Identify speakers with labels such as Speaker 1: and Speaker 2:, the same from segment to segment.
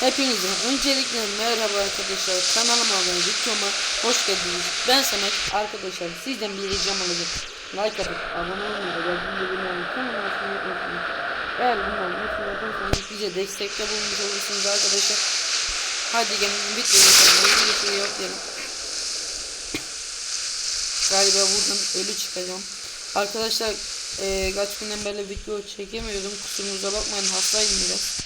Speaker 1: Hepinize öncelikle merhaba arkadaşlar kanalıma ve videoma hoş geldiniz. Ben Samet arkadaşlar sizden bir ricam olacak. Like atıp abone olmayı ve bildirimleri kanalına açmayı unutmayın. Eğer bunların hepsini yaparsanız bize destekte bulmuş olursunuz arkadaşlar. Hadi gelin yapalım. Bir şey yok diyelim. Galiba buradan ölü çıkacağım. Arkadaşlar eee kaç günden beri video çekemiyordum. Kusurumuza bakmayın hastaydım biraz.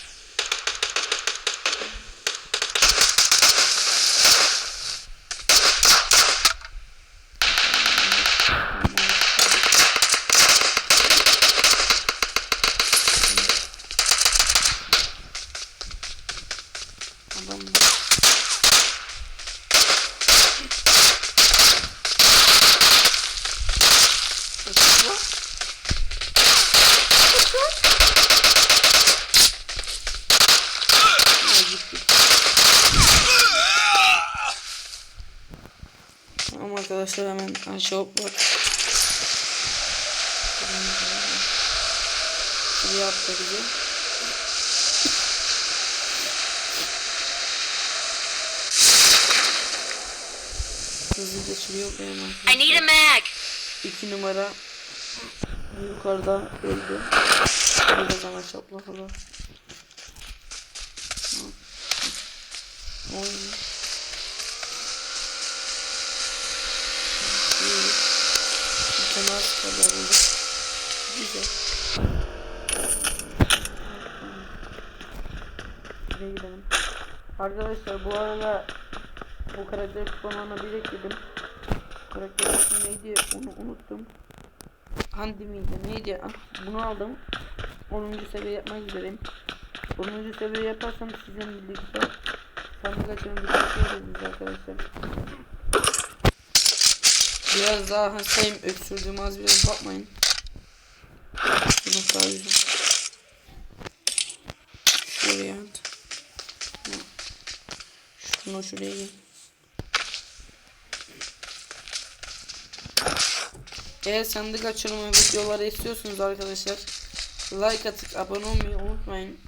Speaker 1: Adam Tamam arkadaşlar hemen aşağı bak. Şuraya attı bizi. Hızlıca şuraya koyalım
Speaker 2: I need a mag.
Speaker 1: İki numara yukarıda öldü. Burada sana şapla falan. Oy. İyi. Bir tane az. Güzel. Gidelim. Arkadaşlar bu arada bu karakter kuponlarına biriktirdim. Karakter ismi neydi onu unuttum. Handi miydi neydi? Ah, bunu aldım. 10. seviye yapmak üzereyim. 10. seviye yaparsam sizin birlikte sandık açımı bir şey arkadaşlar. Biraz daha hastayım öksürdüğüm az biraz bakmayın. Şunu güzel. Şuraya at. Şunu şuraya gel. Eğer sandık açılımı videoları istiyorsunuz arkadaşlar like atıp abone olmayı unutmayın.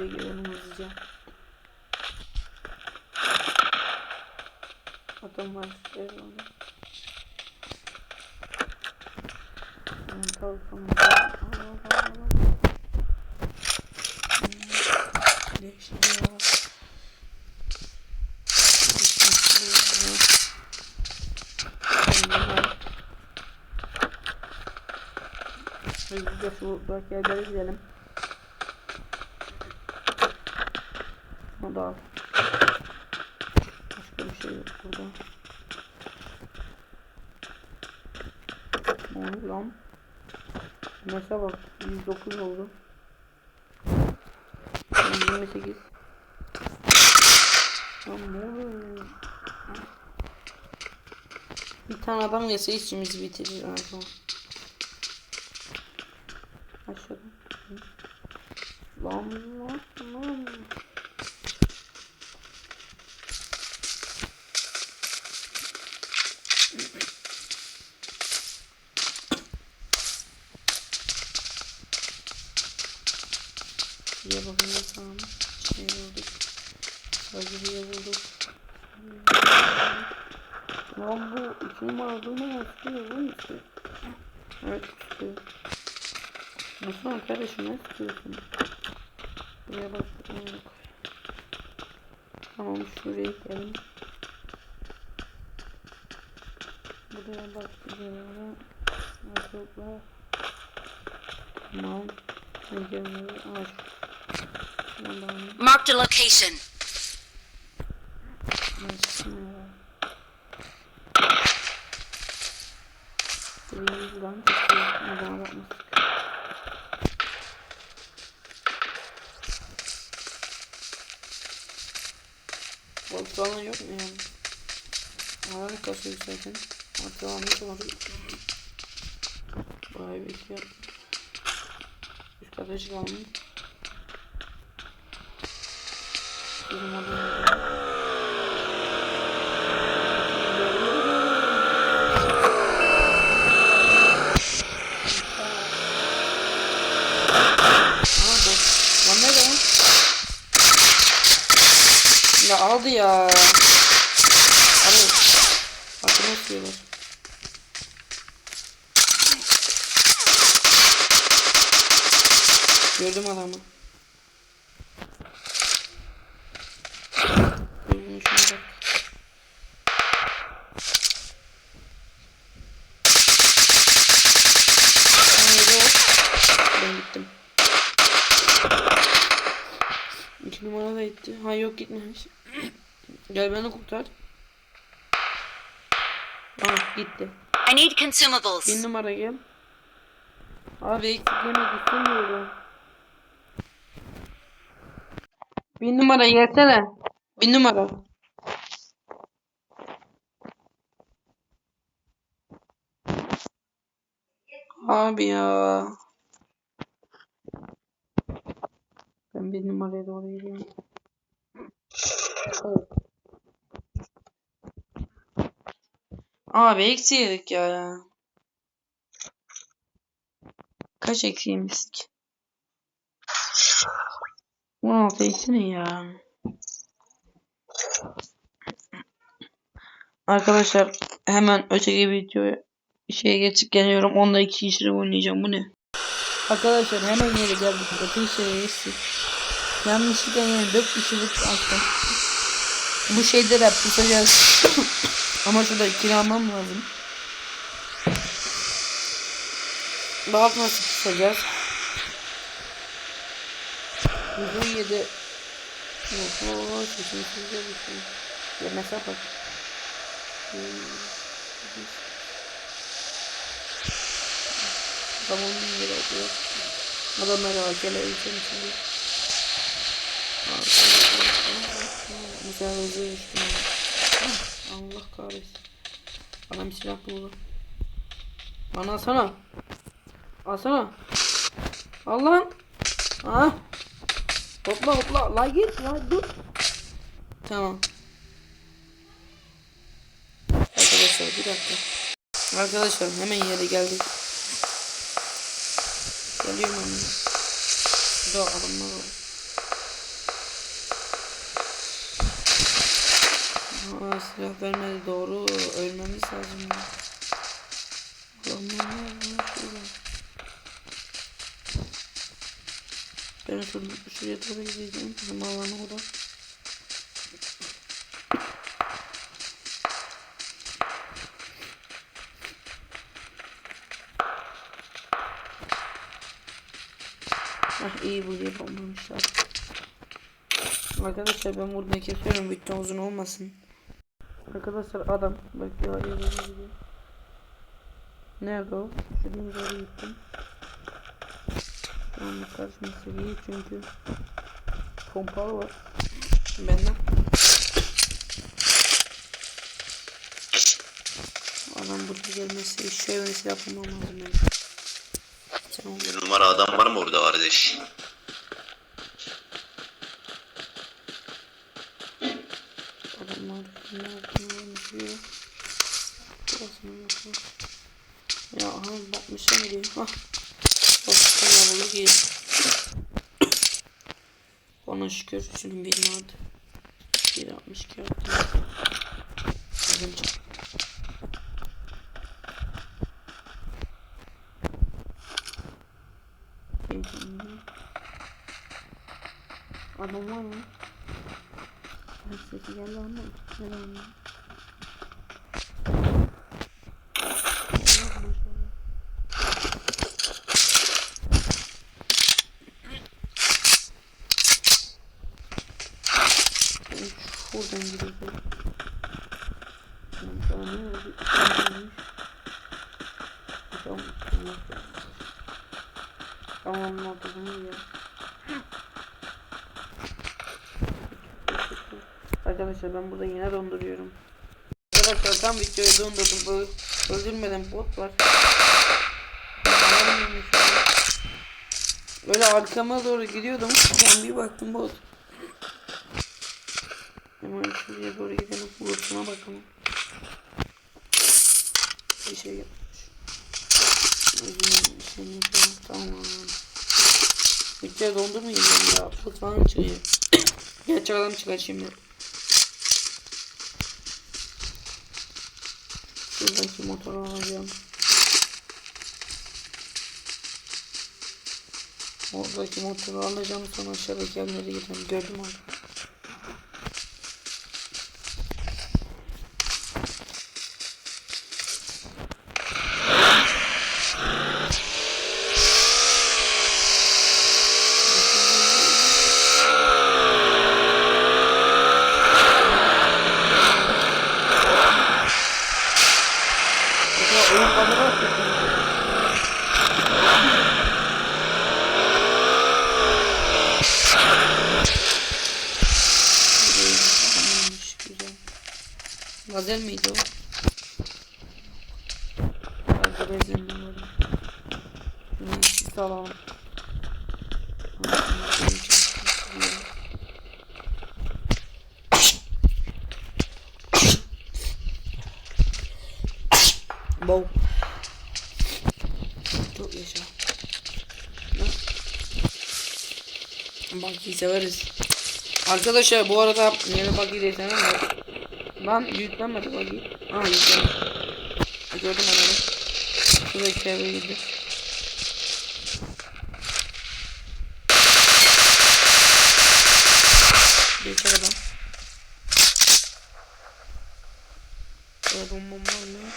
Speaker 1: Şuraya girelim hızlıca. Adam var. Evet, onu. Ben kalkam. Değiştiriyor. Hızlıca şu dört yerlere gidelim. O da yok burada. Ne lan? Mesela bak 109 oldu. 28 Lan ne oluyor? Bir tane adam gelse işimizi bitirir. Aşağıda. Lan lan. Şuraya bakınca tamam. Şey bulduk. Hazırıya bulduk. Lan bu numaralı mı yapıyor bu işte? Evet işte. Nasıl kardeşim ne istiyorsun? Buraya bak. Yok. Tamam şuraya gidelim. Buraya bak. Buraya bak. Tamam. Pencereleri aç.
Speaker 2: Marked a location.
Speaker 1: açsınlar. kasayım zaten. Artık devam yapamadım. Burayı bekliyorum. Üst kata çıkalım. Bizim adamı. aldı ya. Ben gittim. İki numara da gitti. Ha yok gitmemiş. Gel beni kurtar. Ah gitti.
Speaker 2: I need consumables.
Speaker 1: Bir numara gel. Abi yemek istemiyorum. Bir numara gelsene. Bir numara. Abi ya. Ben bir numaraya doğru gidiyorum. Abi eksi yedik ya. Kaç eksiğimizdik? 16 eksi ne ya? Arkadaşlar hemen öteki videoya şeye geçip geliyorum. Onda iki kişiyle oynayacağım. Bu ne? Arkadaşlar hemen yere geldik. Öteki şeye geçtik. Yanlışlıkla yani 4 kişilik attım. Bu şeyde de pusacağız. Ama şurada ikili almam lazım. Bak nasıl pusacağız. 117 Oho, sesim sizde bir şey. Yemese bak. Tamam yere atıyor. Adamlara bak hele içim şimdi. Mesela hızlı düştüm. Allah kahretsin. Adam silah buldu. Bana alsana. Alsana. Al lan. Ha. Hopla hopla. La git la dur. Tamam. Arkadaşlar bir dakika. Arkadaşlar hemen yere geldik. Geliyorum. Şurada adamlar var. Aa, silah vermedi doğru ölmemiz lazım şurada. Ben şurada, şuraya doğru gideceğim. Bizim alanı orada. Ah iyi bu diye bombamışlar. Arkadaşlar ben burada kesiyorum video uzun olmasın. Arkadaşlar adam bak ya gidiyor. Nerede o? Şuraya doğru gittim. Tamam karşıması iyi çünkü pompalı var. Benden. Adam burada gelmesi şu evini yapmam lazım benim. Tamam.
Speaker 3: Bir numara adam var mı orada kardeş?
Speaker 1: Yapıyor. Burasını yapıyor. Ya aha bakmışa gidiyor. Hah. Of kalabalık iyi. Ona şükür şunun bir vardı. 1.62 yaptım. Dedim çık. Adam var mı? Sesi geldi ama maşallah. Üf, Buradan gidiyor. Oldu? Tamam. Tamam. Tamam. Tamam. ya. Arkadaşlar ben burada yine donduruyorum. Arkadaşlar tam videoyu dondurdum. Öldürmeden bot var. Böyle arkama doğru gidiyordum. Ben bir baktım bot. Hemen şuraya doğru gidelim. Bulutuna bakalım. Bir şey yapmış. Falan tamam. Videoya dondurmayacağım ya. Bot falan çıkıyor. Gerçek adam çıkar şimdi. Oradaki motoru alacağım. Oradaki motoru alacağım sonra aşağıdaki evlere gidelim. Gördüm abi. Acaba oyun kamera atıyor. Tamammış, güzel. Gazel miydi o? Gazel benzinli var. Şunu sis alalım. Bow. Çok yaşa. Buggy'i severiz. Arkadaşlar bu arada yeni desene var. Lan yüklenmedi buggy. Aa yüklenmedi. Gördüm adamı. Şuradaki eve girdi. Geçer adam. Burada bombam var mı?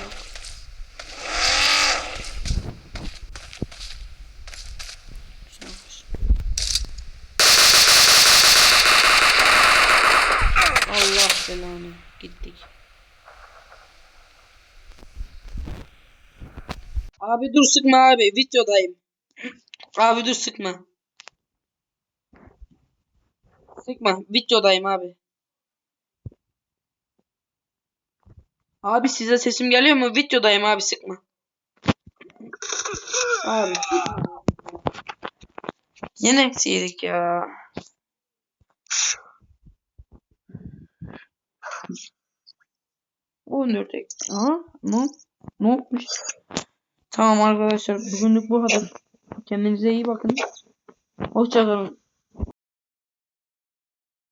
Speaker 1: Yok. Güzelmiş. Allah belanı. Gittik. Abi dur sıkma abi. Videodayım. Abi dur sıkma. Sıkma. Videodayım abi. Abi size sesim geliyor mu? Videodayım abi sıkma. Abi. Yine eksiydik ya. Nerede? Aha, ne? Ne olmuş? Tamam arkadaşlar bugünlük bu kadar. Kendinize iyi bakın. Hoşçakalın.